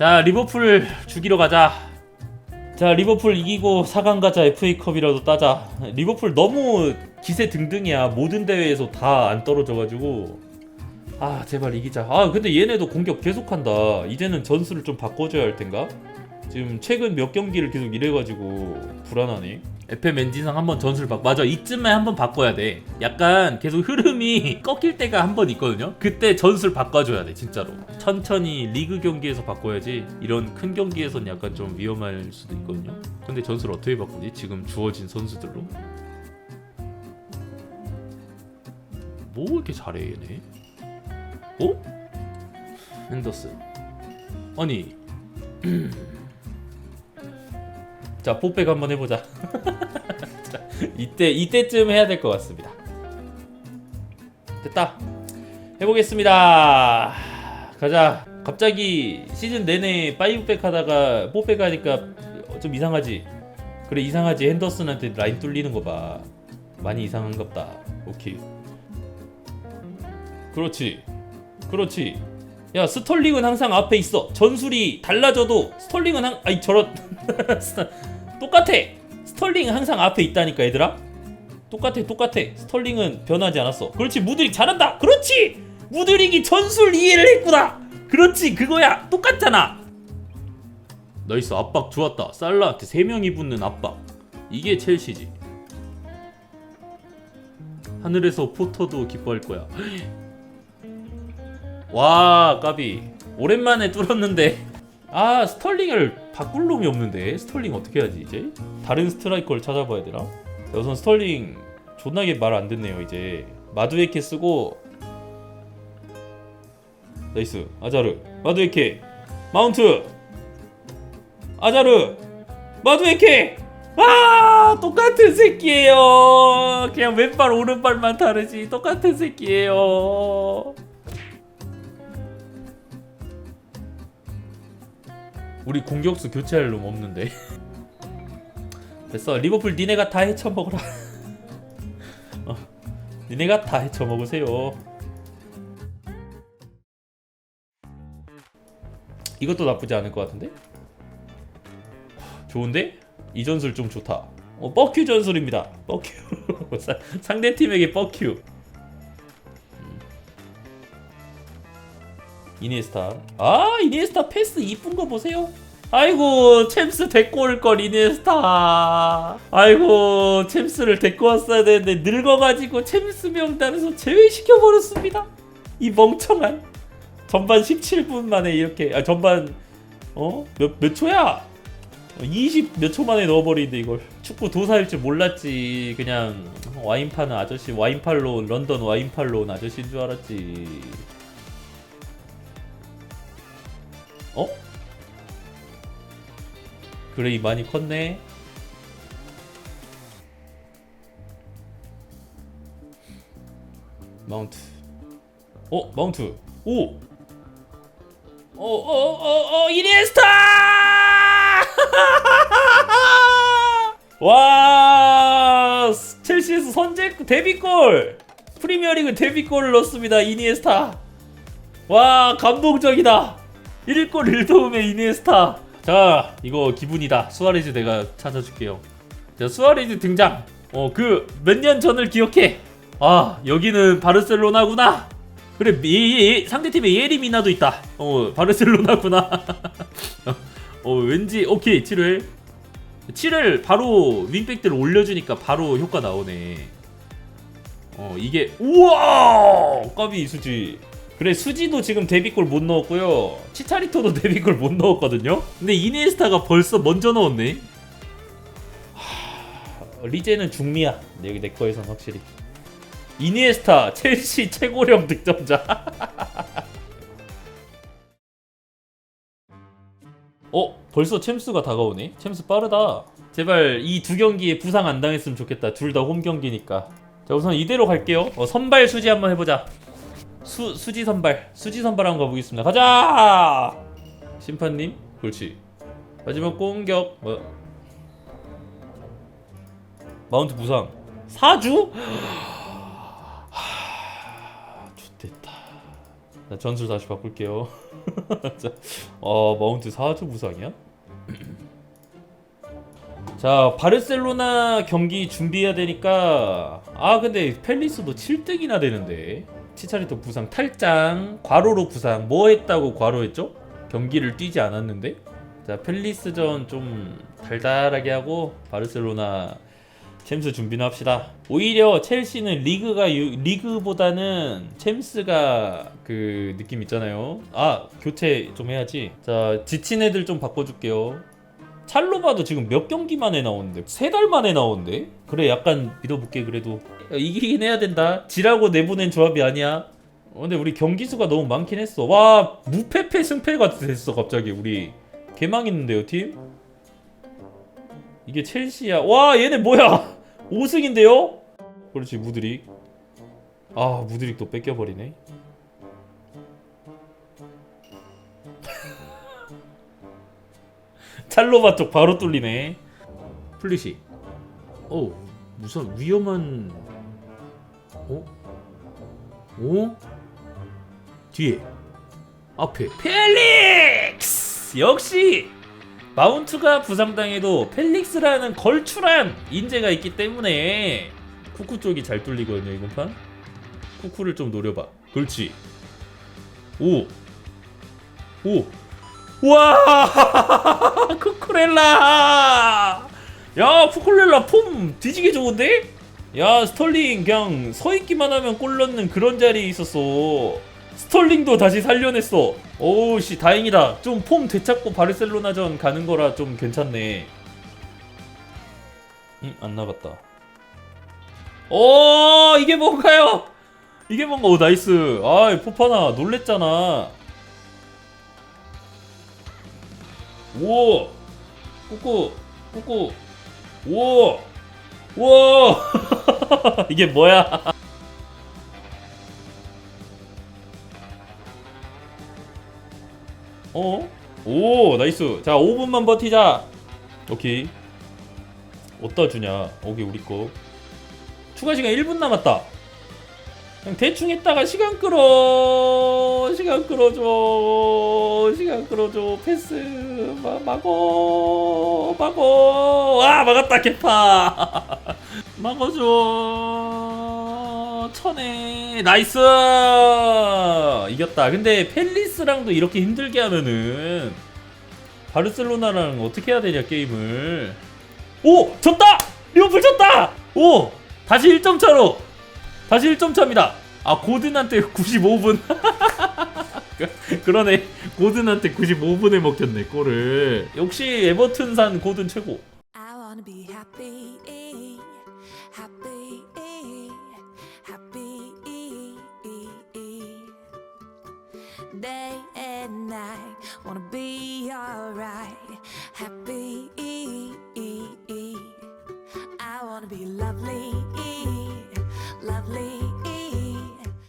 자 리버풀 죽이러 가자. 자 리버풀 이기고 4강 가자 FA컵이라도 따자. 리버풀 너무 기세 등등이야. 모든 대회에서 다 안 떨어져가지고 아 제발 이기자. 아 근데 얘네도 공격 계속한다. 이제는 전술을 좀 바꿔줘야 할 텐가? 지금 최근 몇 경기를 계속 이래가지고 불안하네. FM 엔진상 한번 전술 바 맞아 이쯤에 한번 바꿔야 돼. 약간 계속 흐름이 꺾일 때가 한 번 있거든요. 그때 전술 바꿔줘야 돼 진짜로. 천천히 리그 경기에서 바꿔야지 이런 큰 경기에선 약간 좀 위험할 수도 있거든요. 근데 전술 어떻게 바꾸지? 지금 주어진 선수들로? 뭐 이렇게 잘해 얘네? 어? 핸더슨. 아니 자 포백 한번 해보자. 자, 이때 이때쯤 해야 될 것 같습니다. 됐다. 해보겠습니다. 가자. 갑자기 시즌 내내 파이브백 하다가 포백 하니까 좀 이상하지. 그래 이상하지. 핸더슨한테 라인 뚫리는 거 봐. 많이 이상한갑다. 오케이. 그렇지. 그렇지. 야 스털링은 항상 앞에 있어. 전술이 달라져도 스털링은 항 아이 저런 똑같아. 스털링은 항상 앞에 있다니까 얘들아. 똑같아 똑같아. 스털링은 변하지 않았어. 그렇지 무드릭 잘한다. 그렇지. 무드릭이 전술 이해를 했구나. 그렇지 그거야. 똑같잖아. 나이스 압박 좋았다. 살라한테 세 명이 붙는 압박. 이게 첼시지. 하늘에서 포터도 기뻐할 거야. 와 까비 오랜만에 뚫었는데 아 스털링을 바꿀 놈이 없는데 스털링 어떻게 하지 이제? 다른 스트라이커를 찾아봐야 되나? 자, 우선 스털링 존나게 말 안 듣네요 이제. 마두에케 쓰고 나이스 아자르. 마두에케 마운트! 아자르! 마두에케! 아 똑같은 새끼예요. 그냥 왼발 오른발만 다르지. 똑같은 새끼예요 우리 공격수 교체할 놈 없는데. 됐어. 리버풀 니네가 다 헤쳐먹어라. 어, 니네가 다 헤쳐먹으세요. 이것도 나쁘지 않을 것 같은데? 좋은데? 이 전술 좀 좋다. 어 뻑큐 전술입니다. 뻑큐. 사- 상대 팀에게 뻑큐 이니에스타. 아 이니에스타 패스 이쁜 거 보세요. 아이고 챔스 데리고 올 걸 이니에스타. 아이고 챔스를 데리고 왔어야 되는데 늙어가지고 챔스 명단에서 제외시켜 버렸습니다. 이 멍청한. 전반 17분 만에 이렇게 아 전반 어몇 몇 초야? 20 몇 초 만에 넣어버리는데 이걸 축구 도사일 줄 몰랐지 그냥 와인 파는 아저씨 와인 팔로 런던 와인 팔로 온 아저씨인 줄 알았지 어? 그레이 많이 컸네. 마운트. 어, 마운트. 오. 어, 어, 어, 어, 이니에스타! 와, 첼시에서 선제 데뷔골. 프리미어리그 데뷔골을 넣습니다. 이니에스타. 와, 감동적이다. 1골 1도움의 이니에스타. 자 이거 기분이다. 수아레즈 내가 찾아줄게요. 자 수아레즈 등장. 어 그 몇 년 전을 기억해. 아 여기는 바르셀로나구나. 그래 예, 예, 상대팀에 예리미나도 있다. 어 바르셀로나구나. 어 왠지 오케이 7회 7을 바로 윙백들을 올려주니까 바로 효과 나오네. 어 이게 우와! 까비 수지 그래 수지도 지금 데뷔골 못 넣었고요. 치차리토도 데뷔골 못 넣었거든요. 근데 이니에스타가 벌써 먼저 넣었네. 하... 리제는 중미야. 여기 내 거에선 확실히. 이니에스타 첼시 최고령 득점자. 어 벌써 챔스가 다가오네. 챔스 빠르다. 제발 이 두 경기에 부상 안 당했으면 좋겠다. 둘 다 홈 경기니까. 자 우선 이대로 갈게요. 어, 선발 수지 한번 해보자 수 수지 선발 수지 선발 한번 가보겠습니다. 가자! 심판님. 그렇지. 마지막 공격. 뭐? 마운트 부상. 사주? 하... 좋됐다. 자, 전술 다시 바꿀게요. 자, 어 마운트 4주 부상이야? 자 바르셀로나 경기 준비해야 되니까. 아 근데 펠리스도 7등이나 되는데 치차리토 부상 탈장 과로로 부상 뭐 했다고 과로했죠? 경기를 뛰지 않았는데 자 펠리스전 좀 달달하게 하고 바르셀로나 챔스 준비나 합시다. 오히려 첼시는 리그가 유- 리그보다는 챔스가 그 느낌 있잖아요. 아 교체 좀 해야지. 자 지친 애들 좀 바꿔줄게요. 찰로바도 지금 몇 경기 만에 나오는데 세 달 만에 나오는데 그래 약간 믿어볼게 그래도 야, 이기긴 해야 된다. 지라고 내보낸 조합이 아니야. 어, 근데 우리 경기 수가 너무 많긴 했어. 와 무패패 승패가 됐어 갑자기 우리 개망했는데요 팀. 이게 첼시야. 와 얘네 뭐야? 5승인데요? 그렇지 무드릭. 아 무드릭 또 뺏겨버리네. 찰로바 쪽 바로 뚫리네. 플리시. 오 무슨 위험한. 어? 어? 뒤에. 앞에. 펠릭스! 역시! 마운트가 부상당해도 펠릭스라는 걸출한 인재가 있기 때문에 쿠쿠 쪽이 잘 뚫리거든요 이번 판 쿠쿠를 좀 노려봐 그렇지 오! 오! 와! 쿠쿠렐라! 야 쿠쿠렐라 폼 뒤지게 좋은데? 야 스털링 그냥 서있기만 하면 골 넣는 그런 자리에 있었어 스털링도 다시 살려냈어. 오우씨 다행이다. 좀 폼 되찾고 바르셀로나전 가는 거라 좀 괜찮네. 응, 안 나갔다. 오 이게 뭔가요? 이게 뭔가 오 나이스. 아 포파나 놀랬잖아. 오 꾸꾸 꾸꾸 오 오! 이게 뭐야? 어? 오 나이스. 자 5분만 버티자. 오케이. 어디다 주냐? 오케이 우리 거. 추가 시간 1분 남았다 그냥 대충 했다가 시간 끌어 시간 끌어줘 시간 끌어줘. 패스. 마, 막어 막어. 아 막았다 개파. 막아줘. 천에. 나이스. 이겼다. 근데 펠리스랑도 이렇게 힘들게 하면은 바르셀로나랑 어떻게 해야 되냐 게임을. 오 졌다! 리버풀 졌다! 오 다시 1점 차로 다시 1점 차입니다 아 고든한테 95분 그러네 고든한테 95분에 먹혔네 골을 역시 에버튼산 고든 최고. Day and night, wanna be alright.